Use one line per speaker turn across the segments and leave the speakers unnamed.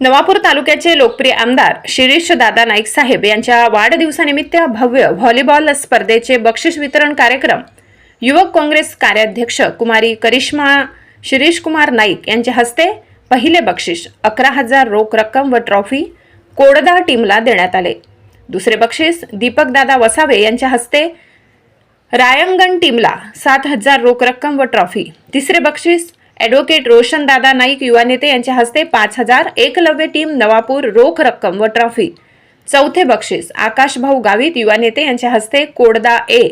नवापूर तालुक्याचे लोकप्रिय आमदार शिरीष दादा नाईक साहेब यांच्या वाढदिवसानिमित्त भव्य व्हॉलीबॉल स्पर्धेचे बक्षीस वितरण कार्यक्रम. युवक काँग्रेस कार्याध्यक्ष कुमारी करिश्मा शिरीष कुमार नाईक यांच्या हस्ते पहिले बक्षीस अकरा हजार रोख रक्कम व ट्रॉफी कोडदा टीमला देण्यात आले. दुसरे बक्षीस दीपक दादा वसावे यांच्या हस्ते रायंगण टीमला सात हजार रोख रक्कम व ट्रॉफी. तिसरे बक्षीस ॲडव्होकेट रोशनदादा नाईक युवा नेते यांच्या हस्ते पाच हजार एकलव्य टीम नवापूर रोख रक्कम व ट्रॉफी. चौथे बक्षीस आकाश भाऊ गावित युवा नेते यांच्या हस्ते कोडदा ए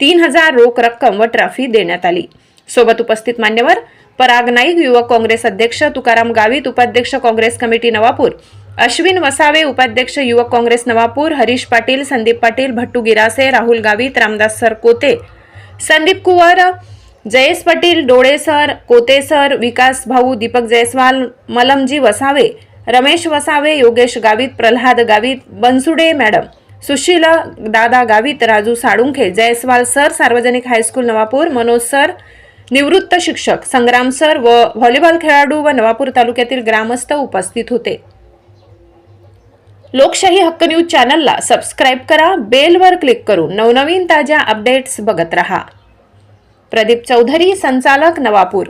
तीन हजार रोख रक्कम व ट्रॉफी देण्यात आली. सोबत उपस्थित मान्यवर पराग नाईक युवक काँग्रेस अध्यक्ष तुकाराम गावित उपाध्यक्ष काँग्रेस कमिटी नवापूर अश्विन वसावे उपाध्यक्ष युवक काँग्रेस नवापूर हरीश पाटील संदीप पाटील भट्टू गिरासे राहुल गावित रामदास सरकोते संदीप कुवर जयेश पाटील डोळे सर कोते सर विकास भाऊ दीपक जयस्वाल मलमजी वसावे रमेश वसावे योगेश गावित प्रल्हाद गावित बनसुडे मॅडम सुशील दादा गावित राजू साळुंखे जयस्वाल सर सार्वजनिक high school Navapur Manoj sir निवृत्त शिक्षक संग्राम सर व व्हॉलीबॉल खेळाडू व नवापूर तालुक्यातील ग्रामस्थ उपस्थित होते. लोकशाही हक्क न्यूज चॅनलला सबस्क्राईब करा बेलवर क्लिक करून नवनवीन ताज्या अपडेट्स बघत रहा. प्रदीप चौधरी संचालक नवापूर।